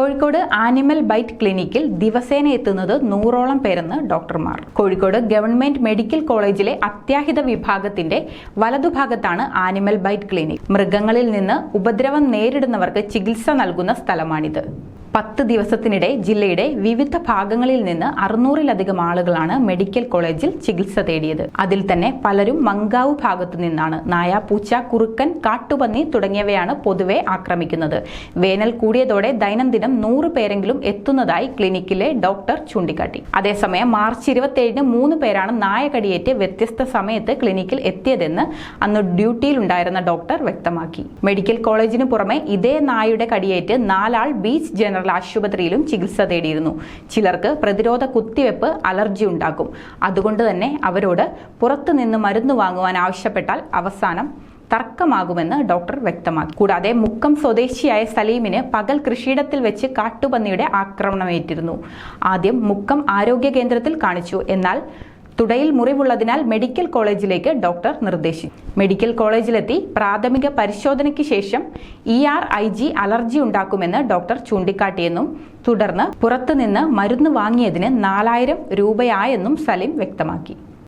Kozhikode animal byte ക്ലിനിക്കിൽ ദിവസേന എത്തുന്നത് നൂറോളം പേരെന്ന് ഡോക്ടർമാർ. കോഴിക്കോട് ഗവൺമെന്റ് മെഡിക്കൽ കോളേജിലെ അത്യാഹിത വിഭാഗത്തിന്റെ വലതുഭാഗത്താണ് ആനിമൽ ബൈറ്റ് ക്ലിനിക്. മൃഗങ്ങളിൽ നിന്ന് ഉപദ്രവം നേരിടുന്നവർക്ക് ചികിത്സ നൽകുന്ന സ്ഥലമാണിത്. പത്ത് ദിവസത്തിനിടെ ജില്ലയുടെ വിവിധ ഭാഗങ്ങളിൽ നിന്ന് അറുന്നൂറിലധികം ആളുകളാണ് മെഡിക്കൽ കോളേജിൽ ചികിത്സ തേടിയത്. അതിൽ തന്നെ പലരും മങ്കാവ് ഭാഗത്തു നിന്നാണ്. നായ പൂച്ച കുറുക്കൻ കാട്ടുപന്നി തുടങ്ങിയവയാണ് പൊതുവെ ആക്രമിക്കുന്നത്. വേനൽ കൂടിയതോടെ ദൈനംദിനം നൂറ് പേരെങ്കിലും എത്തുന്നതായി ക്ലിനിക്കിലെ ഡോക്ടർ ചൂണ്ടിക്കാട്ടി. അതേസമയം മാർച്ച് ഇരുപത്തിയേഴിന് മൂന്ന് പേരാണ് നായ കടിയേറ്റ് വ്യത്യസ്ത സമയത്ത് ക്ലിനിക്കിൽ എത്തിയതെന്ന് അന്ന് ഡ്യൂട്ടിയിലുണ്ടായിരുന്ന ഡോക്ടർ വ്യക്തമാക്കി. മെഡിക്കൽ കോളേജിന് പുറമെ ഇതേ നായയുടെ കടിയേറ്റ് നാലാൾ ബീച്ച് ജനറൽ ആശുപത്രിയിലും ചികിത്സ തേടിയിരുന്നു. ചിലർക്ക് പ്രതിരോധ കുത്തിവെപ്പ് അലർജി ഉണ്ടാക്കും. അതുകൊണ്ട് തന്നെ അവരോട് പുറത്തുനിന്ന് മരുന്ന് വാങ്ങുവാൻ ആവശ്യപ്പെട്ടാൽ അവസാനം തർക്കമാകുമെന്ന് ഡോക്ടർ വ്യക്തമാക്കി. കൂടാതെ മുക്കം സ്വദേശിയായ സലീമിന് പകൽ കൃഷിയിടത്തിൽ വെച്ച് കാട്ടുപന്നിയുടെ ആക്രമണമേറ്റിരുന്നു. ആദ്യം മുക്കം ആരോഗ്യ കേന്ദ്രത്തിൽ കാണിച്ചു. എന്നാൽ തുടയിൽ മുറിവുള്ളതിനാൽ മെഡിക്കൽ കോളേജിലേക്ക് ഡോക്ടർ നിർദ്ദേശിച്ചു മെഡിക്കൽ കോളേജിലെത്തി പ്രാഥമിക പരിശോധനയ്ക്ക് ശേഷം E R I G allergy ഉണ്ടാക്കുമെന്ന് ഡോക്ടർ ചൂണ്ടിക്കാട്ടിയെന്നും തുടർന്ന് പുറത്തുനിന്ന് മരുന്ന് വാങ്ങിയതിന് നാലായിരം രൂപയായെന്നും സലീം വ്യക്തമാക്കി.